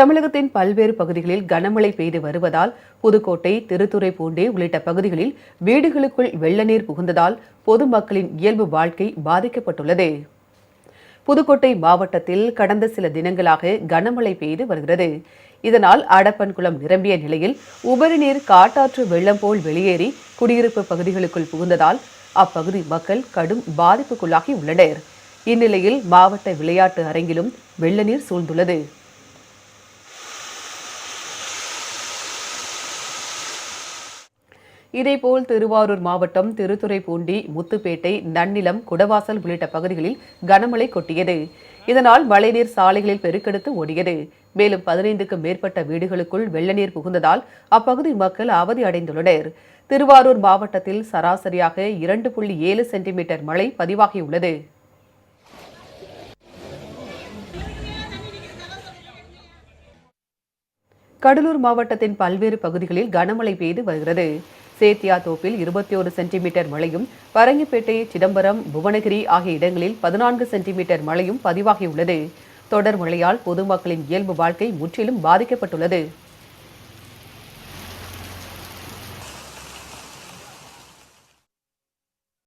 தமிழகத்தின் பல்வேறு பகுதிகளில் கனமழை பெய்து வருவதால் புதுக்கோட்டை திருத்துறைப்பூண்டி உள்ளிட்ட பகுதிகளில் வீடுகளுக்குள் வெள்ள நீர் புகுந்ததால் பொதுமக்களின் இயல்பு வாழ்க்கை பாதிக்கப்பட்டுள்ளது. புதுக்கோட்டை மாவட்டத்தில் கடந்த சில தினங்களாக கனமழை பெய்து வருகிறது. இதனால் அடப்பன்குளம் நிரம்பிய நிலையில் உபரி நீர் காட்டாற்று வெள்ளம் போல் வெளியேறி குடியிருப்பு பகுதிகளுக்குள் புகுந்ததால் அப்பகுதி மக்கள் கடும் பாதிப்புக்குள்ளாகி உள்ளனர். இந்நிலையில் மாவட்ட விளையாட்டு அரங்கிலும் வெள்ள நீர் சூழ்ந்துள்ளது. இதேபோல் திருவாரூர் மாவட்டம் திருத்துறைப்பூண்டி முத்துப்பேட்டை நன்னிலம் குடவாசல் உள்ளிட்ட பகுதிகளில் கனமழை கொட்டியது. இதனால் மழைநீர் சாலைகளில் பெருக்கெடுத்து ஓடியது. மேலும் பதினைந்துக்கும் மேற்பட்ட வீடுகளுக்குள் வெள்ள நீர் புகுந்ததால் அப்பகுதி மக்கள் அவதி அடைந்துள்ளனர். திருவாரூர் மாவட்டத்தில் சராசரியாக இரண்டு புள்ளி ஏழு சென்டிமீட்டர் மழை பதிவாகியுள்ளது. கடலூர் மாவட்டத்தின் பல்வேறு பகுதிகளில் கனமழை பெய்து வருகிறது. சேத்தியா தோப்பில் இருபத்தி ஒரு சென்டிமீட்டர் மழையும் பரங்கிப்பேட்டை சிதம்பரம் புவனகிரி ஆகிய இடங்களில் பதினான்கு சென்டிமீட்டர் மழையும் பதிவாகியுள்ளது. தொடர் மழையால் பொதுமக்களின் இயல்பு வாழ்க்கை முற்றிலும் பாதிக்கப்பட்டுள்ளது.